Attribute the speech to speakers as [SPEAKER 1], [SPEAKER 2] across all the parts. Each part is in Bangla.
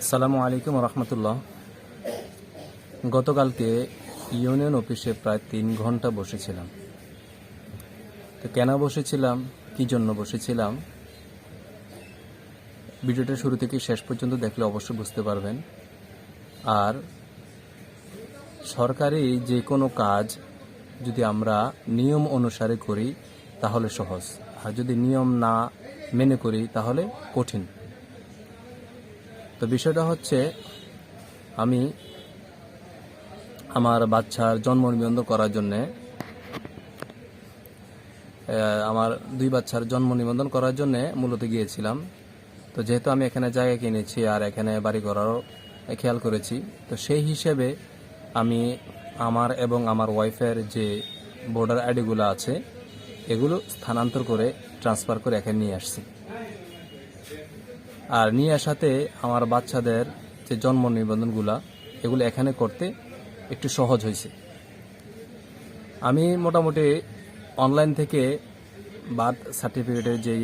[SPEAKER 1] আসসালামু আলাইকুম রহমতুল্লাহ। গতকালকে ইউনিয়ন অফিসে প্রায় তিন ঘণ্টা বসেছিলাম। তো কেন বসেছিলাম? কি জন্য বসেছিলাম? ভিডিওটা শুরু থেকে শেষ পর্যন্ত দেখলে অবশ্যই বুঝতে পারবেন। আর সরকারি যে কোনো কাজ যদি আমরা নিয়ম অনুসারে করি, তাহলে সহজ। আর যদি নিয়ম না মেনে করি, তাহলে কঠিন। তো বিষয়টা হচ্ছে, আমি আমার বাচ্চার জন্ম নিবন্ধন করার জন্যে আমার দুই বাচ্চার জন্ম নিবন্ধন করার জন্যে মূলত গিয়েছিলাম। তো যেহেতু আমি এখানে জায়গা কিনেছি আর এখানে বাড়ি করারও খেয়াল করেছি, তো সেই হিসেবে আমি আমার এবং আমার ওয়াইফের যে ভোটার আইডিগুলো আছে, এগুলো স্থানান্তর করে ট্রান্সফার করে এখানে নিয়ে আসছি। আর নিয়ে আসাতে আমার বাচ্চাদের যে জন্ম নিবন্ধনগুলা, এগুলো এখানে করতে একটু সহজ হয়েছে। আমি মোটামুটি অনলাইন থেকে বার্থ সার্টিফিকেটের যে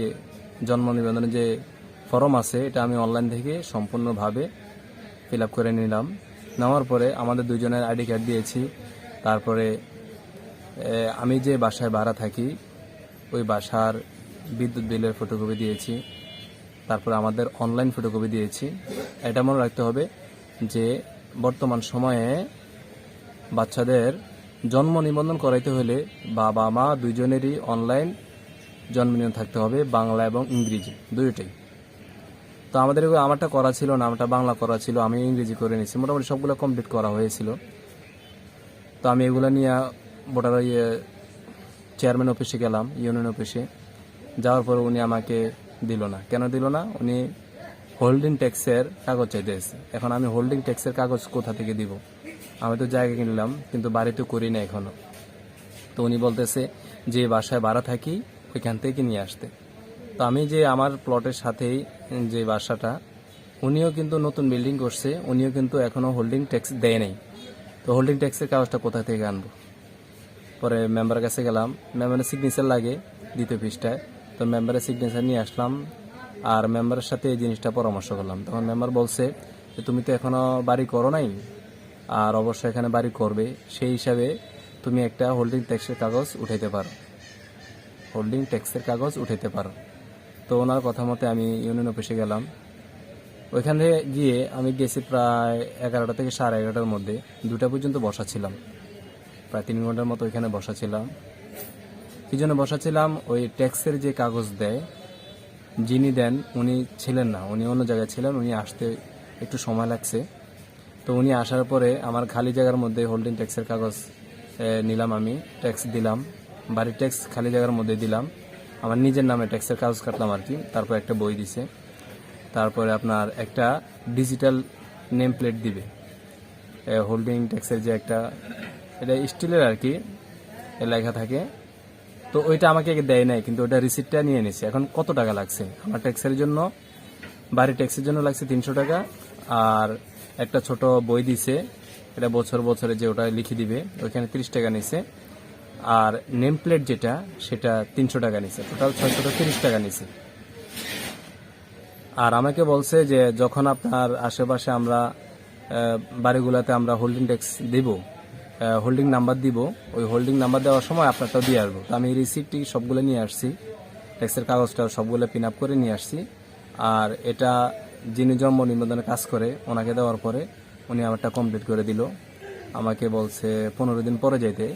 [SPEAKER 1] জন্ম নিবন্ধনের যে ফর্ম আছে, এটা আমি অনলাইন থেকে সম্পূর্ণভাবে ফিল করে নিলাম। নেওয়ার পরে আমাদের দুজনের আইডি কার্ড দিয়েছি। তারপরে আমি যে বাসায় ভাড়া থাকি, ওই বাসার বিদ্যুৎ বিলের ফটোকপি দিয়েছি। তারপরে আমাদের অনলাইন ফটোকপি দিয়েছি। এটা মনে রাখতে হবে যে বর্তমান সময়ে বাচ্চাদের জন্ম নিবন্ধন করাইতে হলে বাবা, মা দুজনেরই অনলাইন জন্ম নিবন্ধন থাকতে হবে, বাংলা এবং ইংরেজি দুইটাই। তো আমাদের আমারটা করা ছিল না, আমারটা বাংলা করা ছিল, আমি ইংরেজি করে নিয়েছি। মোটামুটি সবগুলো কমপ্লিট করা হয়েছিল। তো আমি এগুলো নিয়ে ভোটার ইয়ে চেয়ারম্যান অফিসে গেলাম ইউনিয়ন অফিসে যাওয়ার পর উনি আমাকে দিল না। কেন দিল না? উনি হোল্ডিং ট্যাক্সের কাগজ চাইতেছে এখন আমি হোল্ডিং ট্যাক্সের কাগজ কোথা থেকে দিব? আমি তো জায়গা কিনলাম কিন্তু বাড়ি তো করি না এখনও। তো উনি বলতেছে, যে বাসায় ভাড়া থাকি, ওইখান থেকে নিয়ে আসতে। তো আমি যে আমার প্লটের সাথেই যে বাসাটা, উনিও কিন্তু নতুন বিল্ডিং করছে, উনিও কিন্তু এখনও হোল্ডিং ট্যাক্স দেয় নাই। তো হোল্ডিং ট্যাক্সের কাগজটা কোথা থেকে আনব? পরে মেম্বারের কাছে গেলাম মেম্বারের সিগনেচার লাগে দ্বিতীয় পৃষ্ঠায়। তো মেম্বারের সিগনেচার নিয়ে আসলাম, আর মেম্বারের সাথে এই জিনিসটা পরামর্শ করলাম। তখন মেম্বার বলছে যে, তুমি তো এখনও বাড়ি করো নাই, আর অবশ্যই এখানে বাড়ি করবে। সেই হিসাবে তুমি একটা হোল্ডিং ট্যাক্সের কাগজ উঠাইতে পারো। হোল্ডিং ট্যাক্সের কাগজ উঠাইতে পারো। তো ওনার কথা মতে আমি ইউনিয়ন অফিসে গেলাম। ওইখানে গিয়ে আমি গেছি প্রায় এগারোটা থেকে সাড়ে এগারোটার মধ্যে। দুটা পর্যন্ত বসা ছিলাম। প্রায় তিন ঘণ্টার মতো ওইখানে বসা ছিলাম। কি জন্য বসা ছিলাম ওই ট্যাক্সের যে কাগজ দেয়, যিনি দেন, উনি ছিলেন না। উনি অন্য জায়গায় ছিলেন, উনি আসতে একটু সময় লাগছে। তো উনি আসার পরে আমার খালি জায়গার মধ্যে হোল্ডিং ট্যাক্সের কাগজ নিলাম আমি। ট্যাক্স দিলাম। বাড়ির ট্যাক্স খালি জায়গার মধ্যে দিলাম। আমার নিজের নামে ট্যাক্সের কাগজ কাটলাম আর কি। তারপর একটা বই দিছে। তারপরে আপনার একটা ডিজিটাল নেম প্লেট দিবে হোল্ডিং ট্যাক্সের যে একটা, এটা স্টিলের আর কি লেখা থাকে। তো ওইটা আমাকে দেয় নাই, কিন্তু ওটা রিসিপ্টটা নিয়ে নিছে এখন কত টাকা লাগছে? আমার ট্যাক্সের জন্য বাড়ি ট্যাক্সের জন্য লাগছে তিনশো টাকা, আর একটা ছোট বই দিছে, এটা বছর বছরে যে ওটা লিখে দিবে, ওইখানে তিরিশ টাকা নিছে। আর নেম প্লেট যেটা, সেটা তিনশো টাকা নিছে। টোটাল ছয়শো তিরিশ টাকা নিছে। আর আমাকে বলছে যে, যখন আপনার আশেপাশে আমরা বাড়িগুলোতে আমরা হোল্ডিং ট্যাক্স দিব হোল্ডিং নাম্বার দিব। ওই হোল্ডিং নাম্বার দেওয়ার সময় আপনারটাও দিয়ে আসব। তো আমি রিসিপ্টটি সবগুলো নিয়ে আসছি। ট্যাক্সের কাগজটা সবগুলো পিন আপ করে নিয়ে আসছি। আর এটা যিনি জন্ম নিবন্ধনে কাজ করে, ওনাকে দেওয়ার পরে উনি আমারটা কমপ্লিট করে দিল। আমাকে বলছে, পনেরো দিন পরে যাইতে।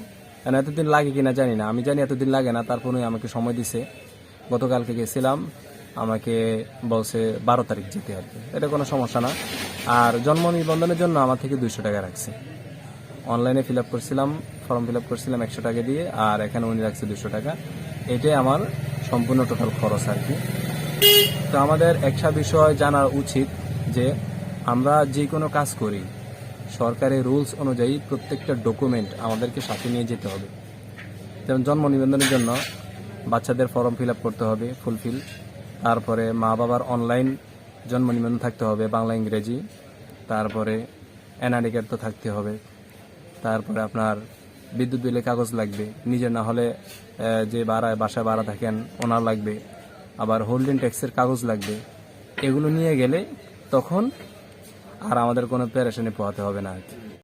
[SPEAKER 1] কেন, এতদিন লাগে কিনা জানি না। আমি জানি এতদিন লাগে না, তারপর উনি আমাকে সময় দিছে। গতকালকে গেছিলাম, আমাকে বলছে, বারো তারিখ যেতে আর কি এটা কোনো সমস্যা না। আর জন্ম নিবন্ধনের জন্য আমার থেকে দুইশো টাকা রাখছে। অনলাইনে ফিল আপ করছিলাম ফর্ম ফিল আপ করছিলাম একশো টাকা দিয়ে, আর এখানে উনি রাখছে দুশো টাকা। এটাই আমার সম্পূর্ণ টোটাল খরচ আর কি। তো আমাদের একটা বিষয় জানা উচিত যে, আমরা যে কোনো কাজ করি সরকারি রুলস অনুযায়ী প্রত্যেকটা ডকুমেন্ট আমাদেরকে সাথে নিয়ে যেতে হবে। যেমন জন্ম নিবন্ধনের জন্য বাচ্চাদের ফর্ম ফিল আপ করতে হবে ফুলফিল তারপরে মা বাবার অনলাইন জন্ম নিবন্ধন থাকতে হবে, বাংলা, ইংরেজি, তারপরে এনআইডি কার্ড তো থাকতে হবে। তারপরে আপনার বিদ্যুৎ বিলের কাগজ লাগবে। নিজের না হলে যে বাড়ায় বাসায় ভাড়া থাকেন, ওনার লাগবে। আবার হোল্ডিং ট্যাক্সের কাগজ লাগবে। এগুলো নিয়ে গেলে তখন আর আমাদের কোনো প্যারেশানি পোহাতে হবে না আর কি।